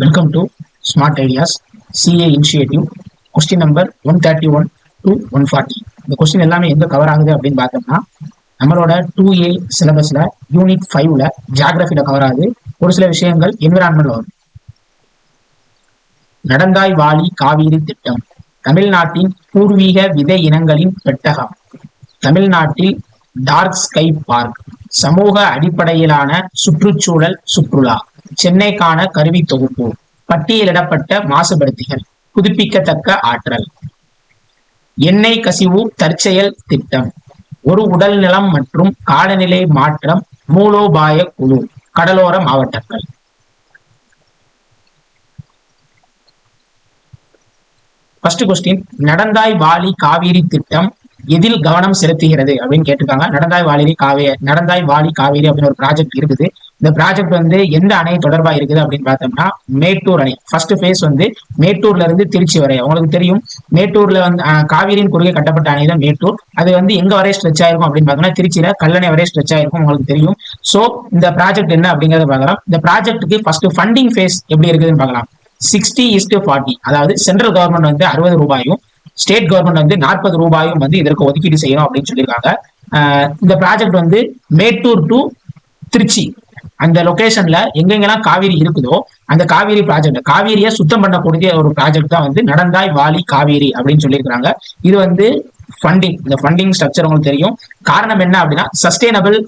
Welcome to smart ideas CA initiative question number one thirty one to one forty இந்த question எல்லாமே எங்க cover ஆகுது அப்படின்னு பார்த்தோம்னா நம்மளோட டூ ஏ சிலபஸ்ல யூனிட் ஃபைவ்ல ஜியாகிரபில கவர் ஆகுது. ஒரு சில விஷயங்கள் என்விரான்மெண்ட் வரும். நடந்தாய் வாலி காவிரி திட்டம் தமிழ்நாட்டின் பூர்வீக விதை இனங்களின் பெட்டகம் தமிழ்நாட்டில் டார்க் ஸ்கை பார்க் சமூக அடிப்படையிலான சுற்றுச்சூழல் சுற்றுலா. சென்னைக்கான கருவி தொகுப்பு பட்டியலிடப்பட்ட மாசுபடுத்திகள் புதுப்பிக்கத்தக்க ஆற்றல். எண்ணெய் கசிவு தற்செயல் திட்டம் ஒரு உடல் நலம் மற்றும் காலநிலை மாற்றம் மூலோபாய குழு கடலோர மாவட்டங்கள். ஃபர்ஸ்ட் கொஸ்டின் நடந்தாய் வாலி காவேரி திட்டம் எதில் கவனம் செலுத்துகிறது அப்படின்னு கேட்டிருக்காங்க. நடந்தாய் வாலி காவே நடந்தாய் வாலி காவேரி அப்படின்னு ஒரு ப்ராஜெக்ட் இருக்குது. இந்த ப்ராஜெக்ட் வந்து எந்த அணை தொடர்பா இருக்குது அப்படின்னு பார்த்தோம்னா மேட்டூர் அணை. ஃபர்ஸ்ட் ஃபேஸ் வந்து மேட்டூர்ல இருந்து திருச்சி வரை. உங்களுக்கு தெரியும் மேட்டூர்ல வந்து காவிரியின் குறுகே கட்டப்பட்ட அணை தான் மேட்டூர். அது வந்து எங்க வரை ஸ்ட்ரெச் ஆயிருக்கும் அப்படின்னு பார்த்தோம்னா திருச்சியில கல்லணை வரை ஸ்ட்ரெச் ஆயிருக்கும் உங்களுக்கு தெரியும். சோ இந்த ப்ராஜெக்ட் என்ன அப்படிங்கறத பார்க்கலாம். இந்த ப்ராஜெக்ட்டுக்கு ஃபர்ஸ்ட் ஃபண்டிங் ஃபேஸ் எப்படி இருக்குதுன்னு பார்க்கலாம். சிக்ஸ்டி இஸ்டு ஃபார்ட்டி அதாவது சென்ட்ரல் கவர்மெண்ட் வந்து அறுபது ரூபாயும் ஸ்டேட் கவர்மெண்ட் வந்து நாற்பது ரூபாயும் வந்து இதற்கு ஒதுக்கீடு செய்யணும் அப்படின்னு சொல்லியிருக்காங்க. இந்த ப்ராஜெக்ட் வந்து மேட்டூர் டு திருச்சி. அந்த லொகேஷன்ல எங்கெங்கெல்லாம் காவிரி இருக்குதோ அந்த காவிரி ப்ராஜெக்ட் காவிரியை சுத்தம் பண்ணக்கூடிய ஒரு ப்ராஜெக்ட் தான் வந்து நடந்தாய் வாலி காவேரி அப்படின்னு சொல்லியிருக்கிறாங்க. இது வந்து ஃபண்டிங் இந்த ஃபண்டிங் ஸ்ட்ரக்சர் உங்களுக்கு தெரியும். காரணம் என்ன அப்படின்னா சஸ்டைனபிள்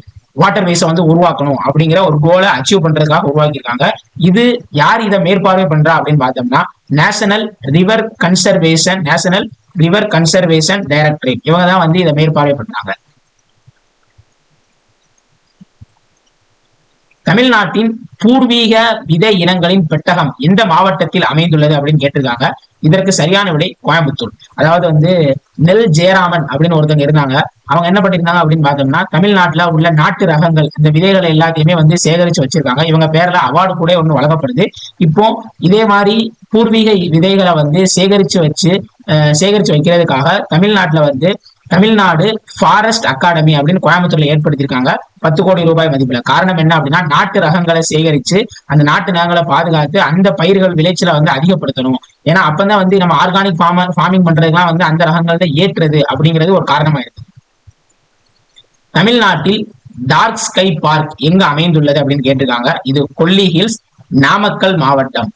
வாட்டர் வேஸை வந்து உருவாக்கணும் அப்படிங்கிற ஒரு கோலை அச்சீவ் பண்றதுக்காக உருவாக்கியிருக்காங்க. இது யார் இதை மேற்பார்வை பண்றா அப்படின்னு பார்த்தோம்னா national river conservation national river conservation directorate இவங்க தான் வந்து இதை மேற்பார்வை பண்றாங்க. தமிழ்நாட்டின் பூர்வீக விதை இனங்களின் பெட்டகம் எந்த மாவட்டத்தில் அமைந்துள்ளது அப்படின்னு கேட்டிருக்காங்க. இதற்கு சரியான விடை கோயம்புத்தூர். அதாவது வந்து நெல் ஜெயராமன் அப்படின்னு ஒருத்தவங்க இருந்தாங்க. அவங்க என்ன பண்ணிருந்தாங்க அப்படின்னு பார்த்தோம்னா தமிழ்நாட்டுல உள்ள நாட்டு ரகங்கள் இந்த விதைகளை எல்லாத்தையுமே வந்து சேகரிச்சு வச்சிருக்காங்க. இவங்க பேர்ல அவார்டு கூட ஒன்று வழங்கப்படுது. இப்போ இதே மாதிரி பூர்வீக விதைகளை வந்து சேகரிச்சு வச்சு அஹ், சேகரிச்சு வைக்கிறதுக்காக தமிழ்நாட்டுல வந்து தமிழ்நாடு ஃபாரஸ்ட் அகாடமி அப்படின்னு கோயம்புத்தூர்ல ஏற்படுத்தியிருக்காங்க. பத்து கோடி ரூபாய் மதிப்புல. காரணம் என்ன அப்படின்னா நாட்டு ரகங்களை சேகரிச்சு அந்த நாட்டு ரகங்களை பாதுகாத்து அந்த பயிர்கள் விளைச்சலை வந்து அதிகப்படுத்தணும். ஏன்னா அப்பதான் வந்து நம்ம ஆர்கானிக் ஃபார்மர் ஃபார்மிங் பண்றதுலாம் வந்து அந்த ரகங்கள்ல ஏற்றுறது அப்படிங்கிறது ஒரு காரணமா இருக்கு தமிழ்நாட்டில் டார்க் ஸ்கை பார்க் எங்க அமைந்துள்ளது அப்படின்னு கேட்டிருக்காங்க. இது கொல்லி ஹில்ஸ் நாமக்கல் மாவட்டம்.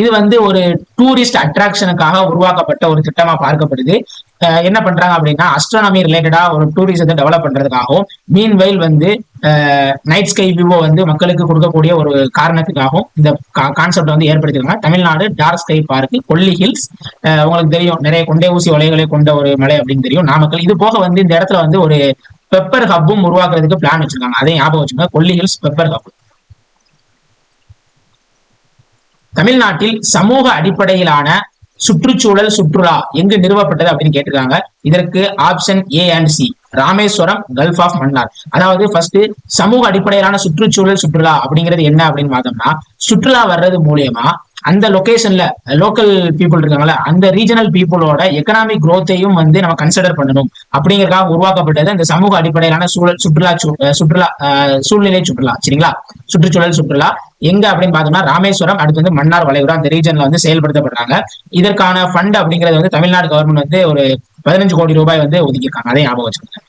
இது வந்து ஒரு டூரிஸ்ட் அட்ராக்ஷனுக்காக உருவாக்கப்பட்ட ஒரு திட்டமா பார்க்கப்படுது. என்ன பண்றாங்க அப்படின்னா அஸ்ட்ரானமி ரிலேட்டடா ஒரு டூரிசத்தை டெவலப் பண்றதுக்காகவும் மீன் வயல் வந்து நைட் ஸ்கை வியூவோ வந்து மக்களுக்கு கொடுக்கக்கூடிய ஒரு காரணத்துக்காகவும் இந்த கான்செப்ட் வந்து ஏற்படுத்திருக்காங்க. Tamil Nadu dark sky park Kolli hills உங்களுக்கு தெரியும் நிறைய கொண்டை ஊசி வலைகளை கொண்ட ஒரு மலை அப்படின்னு தெரியும். நாமக்கல். இது போக வந்து இந்த இடத்துல வந்து ஒரு பெப்பர் ஹப்பும் உருவாக்குறதுக்கு பிளான் வச்சிருக்காங்க. அதையும் ஞாபகம் வச்சுக்கோங்க. கொல்லி ஹில்ஸ் பெப்பர் ஹப் தமிழ்நாட்டில் சமூக அடிப்படையிலான சுற்றுச்சூழல் சுற்றுலா எங்கு நிறுவப்பட்டது அப்படின்னு கேட்டிருக்காங்க. இதற்கு option A and C Rameswaram gulf of Mannar அதாவது ஃபர்ஸ்ட் சமூக அடிப்படையிலான சுற்றுச்சூழல் சுற்றுலா அப்படிங்கிறது என்ன அப்படின்னு பார்த்தோம்னா சுற்றுலா வர்றது மூலியமா அந்த லொகேஷன்ல லோக்கல் பீப்புள் இருக்காங்கல்ல அந்த ரீஜனல் பீப்புளோட எக்கனாமிக் குரோத்தையும் வந்து நம்ம கன்சிடர் பண்ணணும். அப்படிங்கறதுக்காக உருவாக்கப்பட்டது இந்த சமூக அடிப்படையிலான சூழல் சுற்றுலா சுற்றுலா அஹ் சூழ்நிலை சுற்றுலா சரிங்களா? சுற்றுச்சூழல் சுற்றுலா. எங்க அப்படின்னு பார்த்தோம்னா ராமேஸ்வரம் அடுத்து வந்து மன்னார் வளைகுடா அந்த ரீஜன்ல வந்து செயல்படுத்தப்படுறாங்க. இதற்கான ஃபண்ட் அப்படிங்கிறது வந்து தமிழ்நாடு கவர்மெண்ட் வந்து ஒரு பதினஞ்சு கோடி ரூபாய் வந்து ஒதுக்கியிருக்காங்க. அதை ஞாபகம் வச்சுக்கோங்க.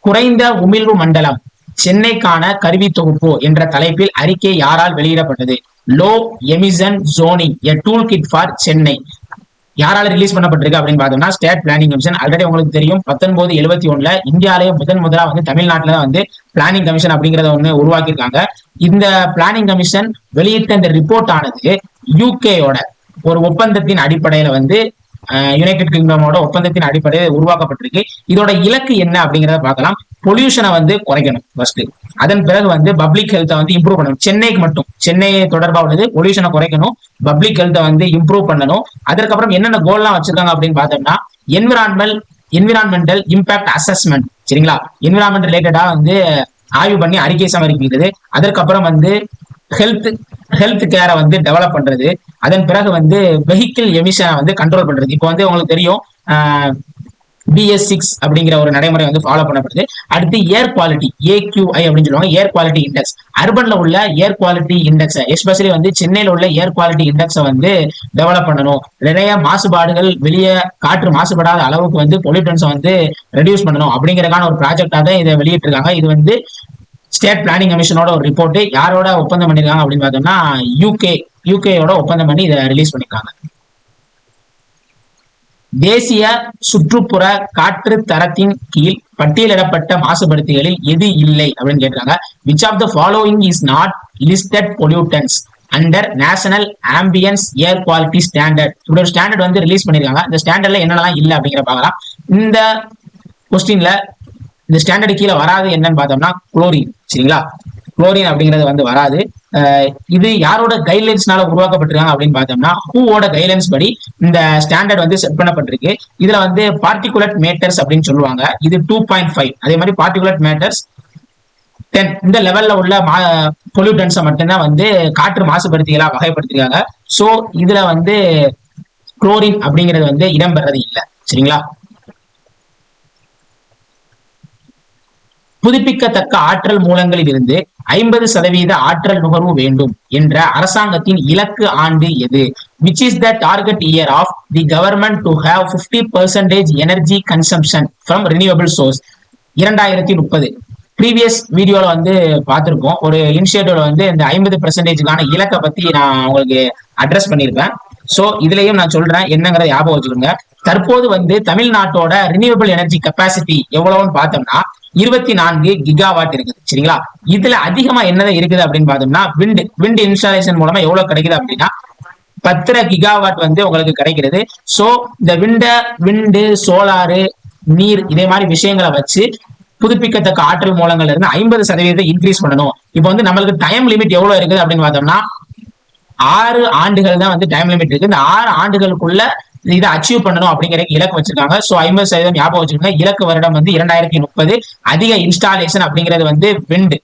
குறைந்த உமிழ்வு மண்டலம். சென்னைக்கான கருவி தொகுப்பு என்ற தலைப்பில் அறிக்கை யாரால் வெளியிடப்பட்டது? Low emission zoning a tool kit for Chennai. யாரால ரிலீஸ் பண்ணப்பட்டிருக்கு அப்படின்னு பார்த்தோம்னா ஸ்டேட் பிளானிங் கமிஷன். ஆல்ரெடி உங்களுக்கு தெரியும் பத்தொன்பது எழுபத்தி ஒண்ணுல இந்தியாலேயே முதன் முதலா வந்து தமிழ்நாட்டுல தான் வந்து பிளானிங் கமிஷன் அப்படிங்கறத ஒண்ணு உருவாக்கியிருக்காங்க. இந்த பிளானிங் கமிஷன் வெளியிட்ட இந்த ரிப்போர்ட் ஆனது யூகேயோட ஒரு ஒப்பந்தத்தின் அடிப்படையில வந்து யுனைடெட் கிங்டமோட ஒப்பந்தத்தின் அடிப்படையில் உருவாக்கப்பட்டிருக்கு. இதோட இலக்கு என்ன அப்படிங்கறத பார்க்கலாம். பொல்யூஷனை வந்து குறைக்கணும் ஃபர்ஸ்ட் அதன் பிறகு வந்து பப்ளிக் ஹெல்த்தை வந்து இம்ப்ரூவ் பண்ணணும். சென்னைக்கு மட்டும். சென்னை தொடர்பாக உள்ளது. பொல்யூஷனை குறைக்கணும். பப்ளிக் ஹெல்த்தை வந்து இம்ப்ரூவ் பண்ணணும். அதற்கப்புறம் என்னென்ன கோல்லாம் வச்சிருக்காங்க அப்படின்னு பார்த்தோம்னா என்விரான்மெல் என்விரான்மெண்டல் இம்பாக்ட் அசஸ்மெண்ட் சரிங்களா? என்விரான்மெண்ட் ரிலேட்டடா வந்து ஆய்வு பண்ணி அறிக்கை சமர்ப்பிக்கிறது. அதற்கப்புறம் வந்து ஹெல்த் ஹெல்த் கேரை வந்து டெவலப் பண்றது. அதன் பிறகு வந்து வெஹிக்கிள் எமிஷனை வந்து கண்ட்ரோல் பண்றது. இப்போ வந்து உங்களுக்கு தெரியும் ஆஹ் பிஎஸ் சிக்ஸ் அப்படிங்கிற ஒரு நடைமுறை வந்து ஃபாலோ பண்ணப்படுது. அடுத்து ஏர் குவாலிட்டி ஏக்யூஐ அப்படின்னு சொல்லுவாங்க. ஏர் குவாலிட்டி இண்டெக்ஸ் அர்பன்ல உள்ள ஏர் குவாலிட்டி இண்டெக்ஸ் எஸ்பெஷலி வந்து சென்னையில உள்ள ஏர் குவாலிட்டி இண்டெக்ஸை வந்து டெவலப் பண்ணணும். நிறைய மாசுபாடுகள் வெளியே காற்று மாசுபடாத அளவுக்கு வந்து பொல்யூட்டன்ஸை வந்து ரெடியூஸ் பண்ணணும் அப்படிங்கிறதுக்கான ஒரு ப்ராஜெக்டாக இதை வெளியிட்டிருக்காங்க. இது வந்து ஸ்டேட் பிளானிங் கமிஷனோட ஒரு ரிப்போர்ட் யாரோட ஒப்பந்தம் பண்ணிருக்காங்க அப்படின்னு பார்த்தோம்னா யூகே யூகேயோட ஒப்பந்தம் பண்ணி இதை ரிலீஸ் பண்ணிருக்காங்க. தேசிய சுற்றுப்புற காற்று தரத்தின் கீழ் பட்டியலிடப்பட்ட மாசுபடுத்திகளில் எது இல்லை அப்படின்னு கேட்கிறாங்க which of the following is not listed pollutants under national ambient air quality standard இப்படி ஒரு ஸ்டாண்டர்ட் வந்து ரிலீஸ் பண்ணிருக்காங்க. இந்த ஸ்டாண்டர்ட்ல என்னென்னலாம் இல்லை அப்படிங்கிற பார்க்கலாம். இந்த கொஸ்டின்ல இந்த ஸ்டாண்டர்டு கீழே வராது என்னன்னு பார்த்தோம்னா குளோரின் சரிங்களா? குளோரின் அப்படிங்கிறது வந்து வராது. இது யாரோட கைட்லைன்ஸ்னால உருவாக்கப்பட்டிருக்காங்க அப்படின்னு பார்த்தோம்னா ஹூவோட கைட்லைன்ஸ் படி இந்த ஸ்டாண்டர்ட் வந்து செட் பண்ணப்பட்டிருக்கு. இதுல வந்து பார்ட்டிகுலர் மேட்டர்ஸ் அப்படின்னு சொல்லுவாங்க. இது டூ பாயிண்ட் ஃபைவ் அதே மாதிரி பார்ட்டிகுலர் மேட்டர்ஸ் தென் இந்த லெவல்ல உள்ள மா பொல்யூட்டன்ஸை மட்டும்தான் வந்து காற்று மாசுபடுத்திகளா வகைப்படுத்திருக்காங்க. ஸோ இதுல வந்து குளோரின் அப்படிங்கிறது வந்து இடம்பெறது இல்லை. சரிங்களா? புதுப்பிக்கத்தக்க ஆற்றல் மூலங்களில் இருந்து ஐம்பது சதவீத ஆற்றல் நுகர்வு வேண்டும் என்ற அரசாங்கத்தின் இலக்கு ஆண்டு எது? Which is the target year of the government to have fifty percentage energy consumption from renewable source இரண்டாயிரத்தி முப்பது. ப்ரீவியஸ் வீடியோல வந்து பார்த்திருப்போம் ஒரு இனிஷியேட்டிவ்ல வந்து இந்த ஐம்பது பெர்சன்டேஜுக்கான இலக்கை பத்தி நான் உங்களுக்கு அட்ரஸ் பண்ணியிருப்பேன். சோ இதுலயும் நான் சொல்றேன் என்னங்கிறத ஞாபகம் வச்சுக்கோங்க. தற்போது வந்து தமிழ்நாட்டோட ரினியூவபிள் எனர்ஜி கெப்பாசிட்டி எவ்வளவுன்னு பார்த்தோம்னா இருபத்தி நான்கு கிகாவாட் இருக்குது. சரிங்களா? இதுல அதிகமா என்னதான் இருக்குது அப்படின்னு பார்த்தோம்னா விண்ட் விண்ட் இன்ஸ்டாலேஷன் மூலமா எவ்வளவு கிடைக்குது அப்படின்னா பத்தரை கிகாவாட் வந்து உங்களுக்கு கிடைக்கிறது. சோ இந்த விண்ட விண்டு சோலாரு நீர் இதே மாதிரி விஷயங்களை வச்சு புதுப்பிக்கத்தக்க ஆற்றல் மூலங்கள்ல இருந்து ஐம்பது சதவீதத்தை இன்க்ரீஸ் பண்ணணும். இப்போ வந்து நம்மளுக்கு டைம் லிமிட் எவ்வளவு இருக்குது அப்படின்னு பார்த்தோம்னா ஆறு ஆண்டுகள் தான் வந்து டைம் லிமிட் இருக்கு. இந்த ஆறு ஆண்டுகளுக்குள்ள இதை அச்சீவ் பண்ணணும் அப்படிங்கிற இலக்கு வச்சிருக்காங்க. சோ ஐம்பது சதவீதம் ஞாபகம் வச்சிருக்காங்க இலக்கு வருடம் வந்து இரண்டாயிரத்தி முப்பது. அதிக இன்ஸ்டாலேஷன் அப்படிங்கிறது வந்து விண்டு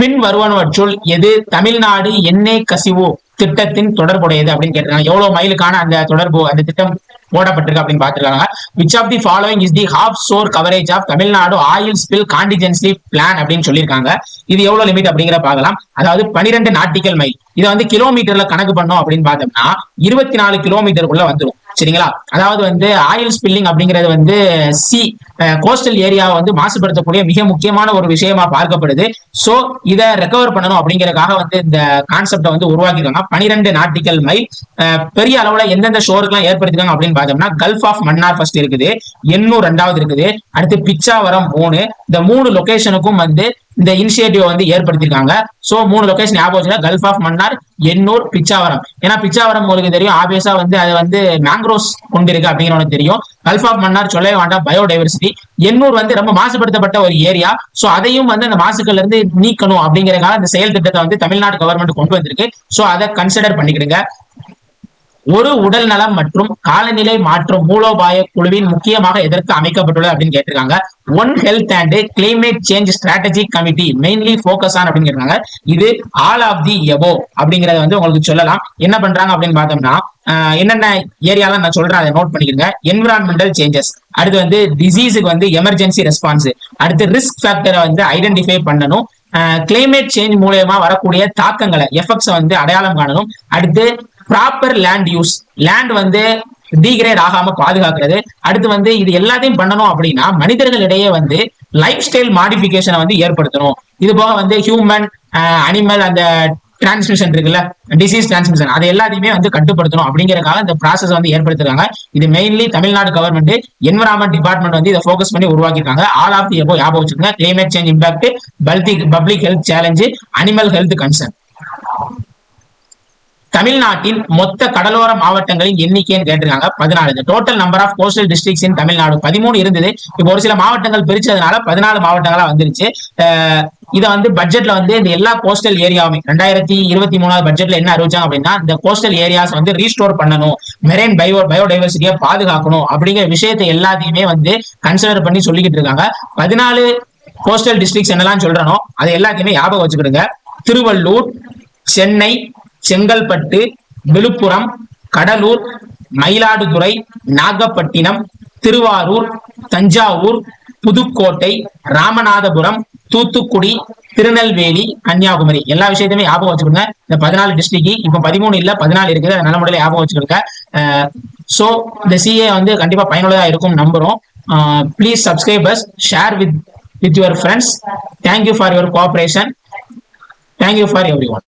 பின் வருவனவற்றுள் எது? தமிழ்நாடு எண்ணெய் கசிவு திட்டத்தின் தொடர்புடையது அப்படின்னு கேட்டிருக்காங்க. எவ்வளவு மைலுக்கான அந்த தொடர்பு அந்த திட்டம் போடப்பட்டிருக்கு அப்படின்னு பார்த்திருக்காங்க. Which of the following is the half shore coverage of Tamil Nadu oil spill contingency plan அப்படின்னு சொல்லியிருக்காங்க. இது எவ்வளவு லிமிட் அப்படிங்கிற பார்க்கலாம். அதாவது பனிரெண்டு நாட்டிக்கல் மைல் இதை வந்து கிலோமீட்டர்ல கணக்கு பண்ணோம் அப்படின்னு பார்த்தோம்னா இருபத்தி நாலு கிலோமீட்டருக்குள்ள வந்துடும் சரிங்களா? அதாவது வந்து ஆயில் ஸ்பில்லிங் அப்படிங்கிறது வந்து சி கோஸ்டல் ஏரியாவை வந்து மாசுபடுத்தக்கூடிய மிக முக்கியமான ஒரு விஷயமா பார்க்கப்படுது. சோ இதை ரெக்கவர் பண்ணணும் அப்படிங்கறதுக்காக வந்து இந்த கான்செப்டை வந்து உருவாக்கிருக்காங்க பனிரெண்டு நாட்டிக்கல் மைல் பெரிய அளவுல எந்தெந்த ஷோருக்குலாம் ஏற்படுத்திருக்காங்க அப்படின்னு பார்த்தோம்னா கல்ஃப் ஆஃப் மன்னார் ஃபர்ஸ்ட் இருக்குது எண்ணூர் ரெண்டாவது இருக்குது அடுத்து பிச்சாவரம் மூணு இந்த மூணு லொகேஷனுக்கும் வந்து இந்த இனிஷியேட்டிவ் வந்து ஏற்படுத்திருக்காங்க சோ மூணு லொகேஷன் ஞாபகம் கல்ஃப் ஆஃப் மன்னார் எண்ணூர் பிச்சாவரம் ஏன்னா பிச்சாவரம் உங்களுக்கு தெரியும். ஆபியஸா வந்து அது வந்து மேங்க்ரோஸ் கொண்டிருக்கு அப்படிங்கிற உனக்கு தெரியும். கல்ஃப் ஆஃப் மன்னார் சொல்லவே வேண்டாம். பயோடைவர்சிட்டி எண்ணூர் வந்து ரொம்ப மாசுபடுத்தப்பட்ட ஒரு ஏரியா சோ அதையும் வந்து அந்த மாசுக்கள்ல இருந்து நீக்கணும் அப்படிங்கறதுக்காக அந்த செயல் திட்டத்தை வந்து தமிழ்நாடு கவர்மெண்ட் கொண்டு வந்திருக்கு. சோ அதை கன்சிடர் பண்ணிக்கிடுங்க. ஒரு உடல் நலம் மற்றும் காலநிலை மாற்றும் மூலோபாய குழுவின் முக்கியமாக எதற்கு அமைக்கப்பட்டுள்ளது அப்படின்னு கேட்டிருக்காங்க. One health and climate change strategy committee mainly focus on அப்படின்னு கேட்டிருக்காங்க. இது ஆல் ஆஃப் தி எபோ அப்படிங்கறத வந்து உங்களுக்கு சொல்லலாம். என்ன பண்றாங்க அப்படின்னு பார்த்தோம்னா என்னென்ன ஏரியாலாம் நான் சொல்றேன் அதை நோட் பண்ணிக்கிறேங்க என்விரான்மெண்டல் சேஞ்சஸ் அடுத்து வந்து டிசீஸுக்கு வந்து எமர்ஜென்சி ரெஸ்பான்ஸ் அடுத்து ரிஸ்க் ஃபேக்டரை வந்து ஐடென்டிஃபை பண்ணணும். கிளைமேட் சேஞ்ச் மூலயமா வரக்கூடிய தாக்கங்களை எஃபெக்ட்ஸை வந்து அடையாளம் காணணும். அடுத்து ப்ராப்பர் லேண்ட் யூஸ் லேண்ட் வந்து டிகிரேட் ஆகாம பாதுகாக்கிறது. அடுத்து வந்து இது எல்லாத்தையும் பண்ணணும் அப்படின்னா மனிதர்களிடையே வந்து லைஃப் ஸ்டைல் மாடிஃபிகேஷனை வந்து ஏற்படுத்தணும். இது போக வந்து ஹியூமன் அனிமல் அந்த டிரான்ஸ்மிஷன் இருக்குல்ல டிசீஸ் டிரான்ஸ்மிஷன் அது எல்லாத்தையுமே வந்து கட்டுப்படுத்தணும் அப்படிங்கறக்காக இந்த ப்ராசஸ் வந்து ஏற்படுத்திருக்காங்க. இது mainly Tamil Nadu government environment department வந்து இதை ஃபோக்கஸ் பண்ணி உருவாக்கியிருக்காங்க. ஆல் ஆஃப் தி எப்போ ஞாபகம் வச்சுக்கோங்க. Climate change impact பல்திக் public health challenge animal health concern தமிழ்நாட்டின் மொத்த கடலோர மாவட்டங்களின் எண்ணிக்கைன்னு கேட்டிருக்காங்க. பதினாலு. Total number of coastal districts in Tamil Nadu. பதிமூணு இருந்தது. இப்போ ஒரு சில மாவட்டங்கள் பிரிச்சதுனால பதினாலு மாவட்டங்களா வந்துருச்சு. இதை வந்து பட்ஜெட்ல வந்து இந்த எல்லா கோஸ்டல் ஏரியாவுமே ரெண்டாயிரத்தி இருபத்தி மூணாவது பட்ஜெட்ல என்ன அறிவிச்சாங்க அப்படின்னா இந்த கோஸ்டல் ஏரியாஸ் வந்து ரீஸ்டோர் பண்ணணும் மெரைன் பயோ பயோடைவர்சிட்டியை பாதுகாக்கணும் அப்படிங்கிற விஷயத்தை எல்லாத்தையுமே வந்து கன்சிடர் பண்ணி சொல்லிக்கிட்டு இருக்காங்க. பதினாலு கோஸ்டல் டிஸ்ட்ரிக்ஸ் என்னெல்லாம் சொல்றனோ அதை எல்லாத்தையுமே ஞாபகம் வச்சுக்கிடுங்க. திருவள்ளூர் சென்னை செங்கல்பட்டு விழுப்புரம் கடலூர் மயிலாடுதுறை நாகப்பட்டினம் திருவாரூர் தஞ்சாவூர் புதுக்கோட்டை ராமநாதபுரம் தூத்துக்குடி திருநெல்வேலி கன்னியாகுமரி. எல்லா விஷயத்தையுமே ஞாபகம் வச்சுக்கோங்க. இந்த பதினாலு டிஸ்ட்ரிக்ட் இப்போ பதிமூணு இல்ல பதினாலு இருக்குது. நல்ல முறையில ஞாபகம் வச்சுக்கோங்க. ஸோ இந்த சிஏ வந்து கண்டிப்பா பயனுள்ளதா இருக்கும் நம்புறோம். Please subscribers share with with your friends thank you for your cooperation thank you for everyone